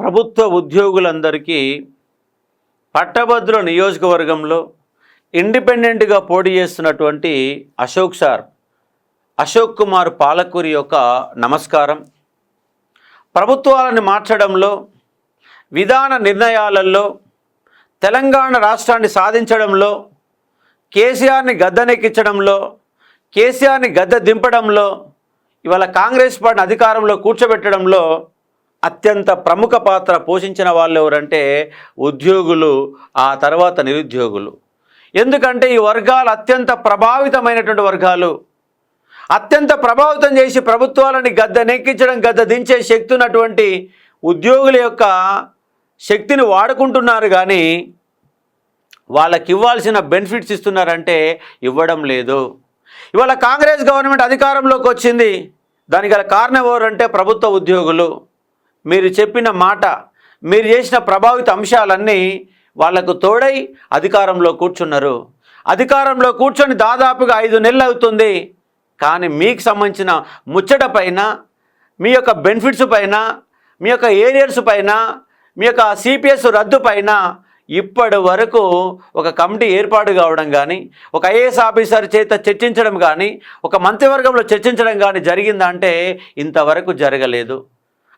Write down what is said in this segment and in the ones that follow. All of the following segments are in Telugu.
ప్రభుత్వ ఉద్యోగులందరికీ పట్టభద్రుల నియోజకవర్గంలో ఇండిపెండెంట్గా పోటీ చేస్తున్నటువంటి అశోక్ సార్ అశోక్ కుమార్ పాలకూరి యొక్క నమస్కారం. ప్రభుత్వాలను మార్చడంలో విధాన నిర్ణయాలలో తెలంగాణ రాష్ట్రాన్ని సాధించడంలో కేసీఆర్ని గద్దెనెక్కించడంలో కేసీఆర్ని గద్దె దింపడంలో ఇవాళ కాంగ్రెస్ పార్టీని అధికారంలో కూర్చోబెట్టడంలో అత్యంత ప్రముఖ పాత్ర పోషించిన వాళ్ళు ఎవరంటే ఉద్యోగులు ఆ తర్వాత నిరుద్యోగులు. ఎందుకంటే ఈ వర్గాలు అత్యంత ప్రభావితమైనటువంటి వర్గాలు. అత్యంత ప్రభావితం చేసి ప్రభుత్వాలని గద్ద నెక్కించడం గద్ద దించే శక్తి ఉన్నటువంటి ఉద్యోగుల యొక్క శక్తిని వాడుకుంటున్నారు కానీ వాళ్ళకి ఇవ్వాల్సిన బెనిఫిట్స్ ఇస్తున్నారంటే ఇవ్వడం లేదు. ఇవాళ కాంగ్రెస్ గవర్నమెంట్ అధికారంలోకి వచ్చింది. దానికి గల కారణం ఎవరంటే ప్రభుత్వ ఉద్యోగులు. మీరు చెప్పిన మాట మీరు చేసిన ప్రభావిత అంశాలన్నీ వాళ్ళకు తోడై అధికారంలో కూర్చున్నారు. అధికారంలో కూర్చొని దాదాపుగా ఐదు నెలలు అవుతుంది. కానీ మీకు సంబంధించిన ముచ్చట పైన మీ యొక్క బెనిఫిట్స్ పైన మీ యొక్క ఏరియర్స్ పైన మీ యొక్క సిపిఎస్ రద్దు పైన ఇప్పటి వరకు ఒక కమిటీ ఏర్పాటు కావడం కానీ ఒక ఐఏఎస్ ఆఫీసర్ చేత చర్చించడం కానీ ఒక మంత్రివర్గంలో చర్చించడం కానీ జరిగిందంటే ఇంతవరకు జరగలేదు.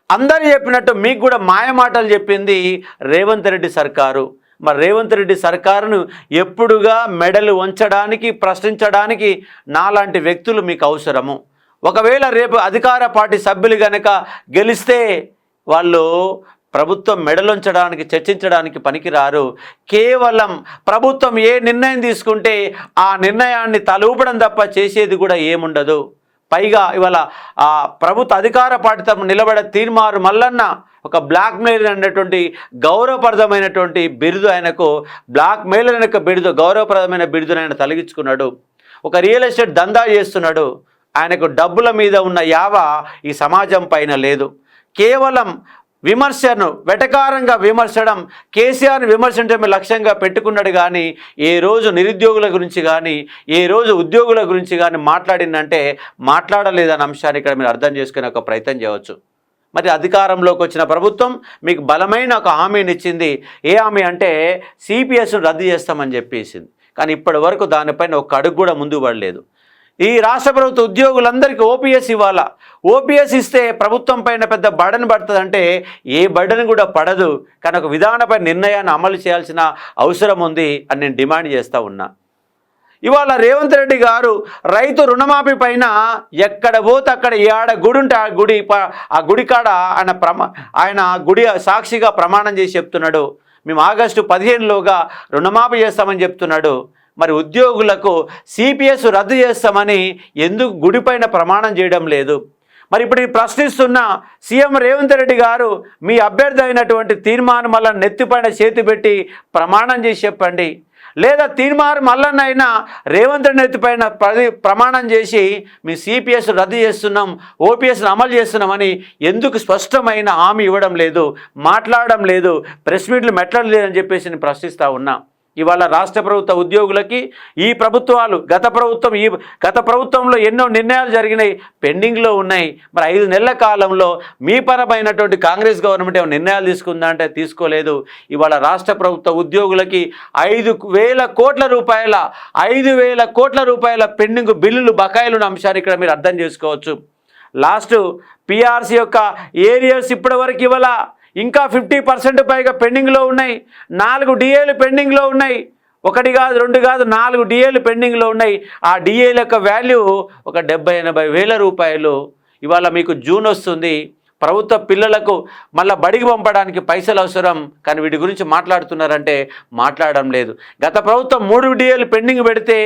అందరు చెప్పినట్టు మీకు కూడా మాయమాటలు చెప్పింది రేవంత్ రెడ్డి సర్కారు. మరి రేవంత్ రెడ్డి సర్కారును ఎప్పుడుగా మెడలు వంచడానికి ప్రశ్నించడానికి నాలాంటి వ్యక్తులు మీకు అవసరము. ఒకవేళ రేపు అధికార పార్టీ సభ్యులు గనక గెలిస్తే వాళ్ళు ప్రభుత్వం మెడలుంచడానికి చర్చించడానికి పనికిరారు. కేవలం ప్రభుత్వం ఏ నిర్ణయం తీసుకుంటే ఆ నిర్ణయాన్ని తలూపడం తప్ప చేసేది కూడా ఏముండదు. పైగా ఇవాళ ఆ ప్రభుత్వ అధికార పార్టీ తరపు నిలబడే తీర్మారు మల్లన్న ఒక బ్లాక్ మెయిల్ అనేటువంటి గౌరవప్రదమైనటువంటి బిరుదు ఆయనకు బ్లాక్ మెయిల్ అనే ఒక బిరుదు గౌరవప్రదమైన బిరుదును ఆయన తొలగించుకున్నాడు. ఒక రియల్ ఎస్టేట్ దందా చేస్తున్నాడు. ఆయనకు డబ్బుల మీద ఉన్న యావ ఈ సమాజం పైన లేదు. కేవలం విమర్శను వెటకారంగా విమర్శడం కేసీఆర్ని విమర్శించడమే లక్ష్యంగా పెట్టుకున్నాడు కానీ ఏ రోజు నిరుద్యోగుల గురించి కానీ ఏ రోజు ఉద్యోగుల గురించి కానీ మాట్లాడిందంటే మాట్లాడలేదన్న అంశాన్ని ఇక్కడ మీరు అర్థం చేసుకునే ఒక ప్రయత్నం చేయవచ్చు. మరి అధికారంలోకి వచ్చిన ప్రభుత్వం మీకు బలమైన ఒక హామీని ఇచ్చింది. ఏ హామీ అంటే సిపిఎస్ను రద్దు చేస్తామని చెప్పేసింది. కానీ ఇప్పటి వరకు దానిపైన ఒక అడుగు కూడా ముందు పడలేదు. ఈ రాష్ట్ర ప్రభుత్వ ఉద్యోగులందరికీ ఓపీఎస్ ఇవ్వాలా? ఓపీఎస్ ఇస్తే ప్రభుత్వం పైన పెద్ద బడన్ పడుతుందంటే ఏ బడన్ కూడా పడదు. కానీ ఒక విధానపై నిర్ణయాన్ని అమలు చేయాల్సిన అవసరం ఉంది అని నేను డిమాండ్ చేస్తూ ఉన్నా. ఇవాళ రేవంత్ రెడ్డి గారు రైతు రుణమాఫీ పైన ఎక్కడ పోతే అక్కడ ఏడ గుడి ఉంటే ఆ గుడి ఆ గుడి కాడ ఆయన ప్రమా ఆయన గుడి సాక్షిగా ప్రమాణం చేసి చెప్తున్నాడు. మేము ఆగస్టు పదిహేనులోగా రుణమాఫీ చేస్తామని చెప్తున్నాడు. మరి ఉద్యోగులకు సిపిఎస్ రద్దు చేస్తామని ఎందుకు గుడిపైన ప్రమాణం చేయడం లేదు? మరి ఇప్పుడు ప్రశ్నిస్తున్న సీఎం రేవంత్ రెడ్డి గారు మీ అభ్యర్థి అయినటువంటి తీర్మానం వల్ల నెత్తిపైన చేతి పెట్టి ప్రమాణం చేసి చెప్పండి. లేదా తీర్మానం మల్లన్నైనా రేవంత్ రెడ్డి నెత్తిపైన ప్రది ప్రమాణం చేసి మీ సిపిఎస్ రద్దు చేస్తున్నాం ఓపీఎస్ను అమలు చేస్తున్నామని ఎందుకు స్పష్టమైన హామీ ఇవ్వడం లేదు మాట్లాడడం లేదు ప్రెస్ మీట్లు మెట్టడం లేదని చెప్పేసి నేను ప్రశ్నిస్తూ ఉన్నా. ఇవాళ రాష్ట్ర ప్రభుత్వ ఉద్యోగులకి ఈ ప్రభుత్వాలు గత ప్రభుత్వం ఈ గత ప్రభుత్వంలో ఎన్నో నిర్ణయాలు జరిగినాయి పెండింగ్లో ఉన్నాయి. మరి ఐదు నెలల కాలంలో మీ పరమైనటువంటి కాంగ్రెస్ గవర్నమెంట్ ఏమైనా నిర్ణయాలు తీసుకుందా అంటే తీసుకోలేదు. ఇవాళ రాష్ట్ర ప్రభుత్వ ఉద్యోగులకి ఐదు వేల కోట్ల రూపాయల ఐదు వేల కోట్ల రూపాయల పెండింగ్ బిల్లులు బకాయిలు ఉన్న అంశాన్ని ఇక్కడ మీరు అర్థం చేసుకోవచ్చు. లాస్ట్ పిఆర్సీ యొక్క ఏరియాస్ ఇప్పటివరకు ఇవాళ ఇంకా ఫిఫ్టీ పర్సెంట్ పైగా పెండింగ్లో ఉన్నాయి. నాలుగు డిఏలు పెండింగ్లో ఉన్నాయి. ఒకటి కాదు రెండు కాదు నాలుగు డిఏలు పెండింగ్లో ఉన్నాయి. ఆ డిఏల యొక్క వాల్యూ ఒక డెబ్బై ఎనభై వేల రూపాయలు. ఇవాళ మీకు జూన్ వస్తుంది. ప్రభుత్వ పిల్లలకు మళ్ళీ బడికి పంపడానికి పైసలు అవసరం. కానీ వీటి గురించి మాట్లాడుతున్నారంటే మాట్లాడడం లేదు. గత ప్రభుత్వం మూడు డిఏలు పెండింగ్ పెడితే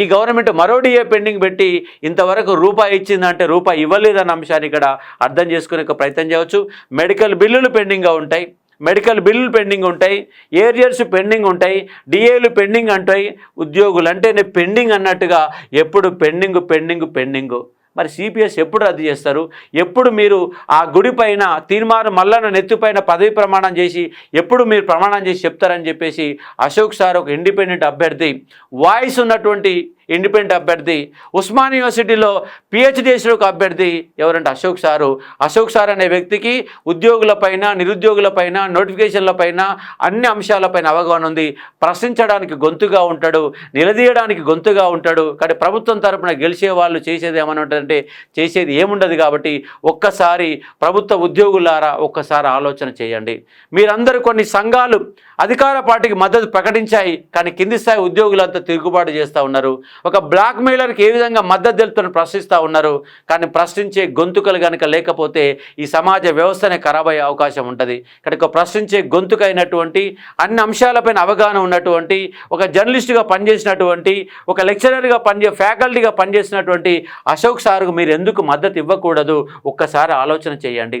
ఈ గవర్నమెంట్ మరో డిఏ పెండింగ్ పెట్టి ఇంతవరకు రూపాయి ఇచ్చిందంటే రూపాయి ఇవ్వలేదన్న అంశాన్ని ఇక్కడ అర్థం చేసుకునే ప్రయత్నం చేయవచ్చు. మెడికల్ బిల్లులు పెండింగ్గా ఉంటాయి. మెడికల్ బిల్లులు పెండింగ్ ఉంటాయి. ఏరియర్స్ పెండింగ్ ఉంటాయి. డిఏలు పెండింగ్ అంటాయి. ఉద్యోగులు అంటేనే పెండింగ్ అన్నట్టుగా ఎప్పుడు పెండింగ్ పెండింగ్ పెండింగ్. మరి సిపిఎస్ ఎప్పుడు రద్దు చేస్తారు? ఎప్పుడు మీరు ఆ గుడి పైన తీర్మానం మల్లన్న నెత్తిపైన పదవి ప్రమాణం చేసి ఎప్పుడు మీరు ప్రమాణం చేసి చెప్తారని చెప్పేసి అశోక్ సార్ ఒక ఇండిపెండెంట్ అభ్యర్థి వాయిస్ ఉన్నటువంటి ఇండిపెండెంట్ అభ్యర్థి. ఉస్మాన్ యూనివర్సిటీలో పిహెచ్డి చేసిన ఒక అభ్యర్థి ఎవరంటే అశోక్ సారు. అశోక్ సార్ అనే వ్యక్తికి ఉద్యోగులపైన నిరుద్యోగులపైన నోటిఫికేషన్లపైన అన్ని అంశాలపైన అవగాహన ఉంది. ప్రశ్నించడానికి గొంతుగా ఉంటాడు నిలదీయడానికి గొంతుగా ఉంటాడు. కానీ ప్రభుత్వం తరపున గెలిచే వాళ్ళు చేసేది ఏమని చేసేది ఏముండదు కాబట్టి ఒక్కసారి ప్రభుత్వ ఉద్యోగులారా ఒక్కసారి ఆలోచన చేయండి. మీరందరూ కొన్ని సంఘాలు అధికార పార్టీకి మద్దతు ప్రకటించాయి కానీ కింది స్థాయి ఉద్యోగులంతా తిరుగుబాటు చేస్తూ ఉన్నారు. ఒక బ్లాక్ మెయిలర్కి ఏ విధంగా మద్దతు తెలుపుతున్న ప్రశ్నిస్తూ ఉన్నారు. కానీ ప్రశ్నించే గొంతుకలు కనుక లేకపోతే ఈ సమాజ వ్యవస్థనే ఖరాబ్ అయ్యే అవకాశం ఉంటుంది. ఇక్కడ ఒక ప్రశ్నించే గొంతుకైనటువంటి అన్ని అంశాలపైన అవగాహన ఉన్నటువంటి ఒక జర్నలిస్టుగా పనిచేసినటువంటి ఒక లెక్చరర్గా పనిచే ఫ్యాకల్టీగా పనిచేసినటువంటి అశోక్ సార్కు మీరు ఎందుకు మద్దతు ఇవ్వకూడదు? ఒక్కసారి ఆలోచన చేయండి.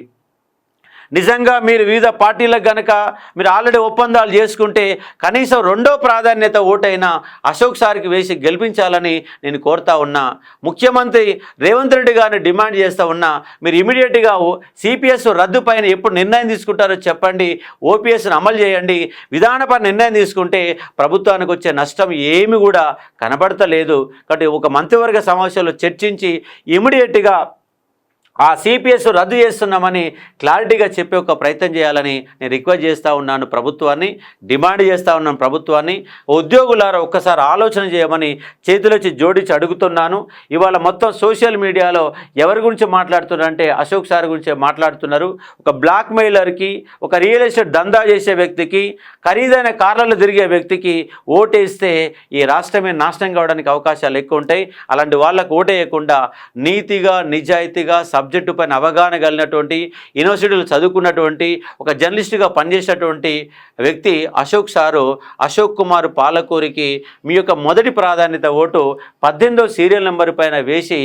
నిజంగా మీరు వివిధ పార్టీలకు గనక మీరు ఆల్రెడీ ఒప్పందాలు చేసుకుంటే కనీసం రెండో ప్రాధాన్యత ఓటైన అశోక్ సార్కి వేసి గెలిపించాలని నేను కోరుతా ఉన్నా. ముఖ్యమంత్రి రేవంత్ రెడ్డి గారిని డిమాండ్ చేస్తూ ఉన్నా. మీరు ఇమీడియట్గా సిపిఎస్ రద్దు పైన ఎప్పుడు నిర్ణయం తీసుకుంటారో చెప్పండి. ఓపీఎస్ని అమలు చేయండి. విధానపర నిర్ణయం తీసుకుంటే ప్రభుత్వానికి వచ్చే నష్టం ఏమి కూడా కనబడతలేదు. కాబట్టి ఒక మంత్రివర్గ సమావేశంలో చర్చించి ఇమీడియట్గా ఆ సిపిఎస్ రద్దు చేస్తున్నామని క్లారిటీగా చెప్పే ఒక ప్రయత్నం చేయాలని నేను రిక్వెస్ట్ చేస్తూ ఉన్నాను ప్రభుత్వాన్ని డిమాండ్ చేస్తూ ఉన్నాను ప్రభుత్వాన్ని. ఉద్యోగులారా ఒక్కసారి ఆలోచన చేయమని చేతిలోచి జోడించి అడుగుతున్నాను. ఇవాళ మొత్తం సోషల్ మీడియాలో ఎవరి గురించి మాట్లాడుతున్నారంటే అశోక్ సార్ గురించి మాట్లాడుతున్నారు. ఒక బ్లాక్ మెయిలర్కి ఒక రియల్ ఎస్టేట్ దందా చేసే వ్యక్తికి ఖరీదైన కార్లలో తిరిగే వ్యక్తికి ఓటేస్తే ఈ రాష్ట్రమే నాశనం కావడానికి అవకాశాలు ఎక్కువ ఉంటాయి. అలాంటి వాళ్ళకు ఓటేయకుండా నీతిగా నిజాయితీగా సబ్జెక్టు పైన అవగాహన కలిగినటువంటి యూనివర్సిటీలు చదువుకున్నటువంటి ఒక జర్నలిస్ట్గా పనిచేసినటువంటి వ్యక్తి అశోక్ సారు అశోక్ కుమార్ పాలకూరికి మీ యొక్క మొదటి ప్రాధాన్యత ఓటు పద్దెనిమిదో సీరియల్ నెంబర్ పైన వేసి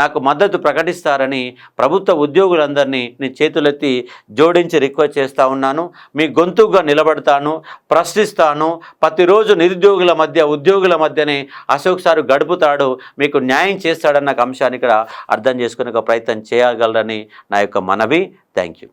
నాకు మద్దతు ప్రకటిస్తారని ప్రభుత్వ ఉద్యోగులందరినీ నేను చేతులెత్తి జోడించి రిక్వెస్ట్ చేస్తూ ఉన్నాను. మీ గొంతుగా నిలబడతాను ప్రశ్నిస్తాను. ప్రతిరోజు నిరుద్యోగుల మధ్య ఉద్యోగుల మధ్యనే అశోక్ సారు గడుపుతాడు మీకు న్యాయం చేస్తాడన్న అంశాన్ని ఇక్కడ అర్థం చేసుకునే ప్రయత్నం చేయాలి. చేయగలరని నా యొక్క మనవి. Thank you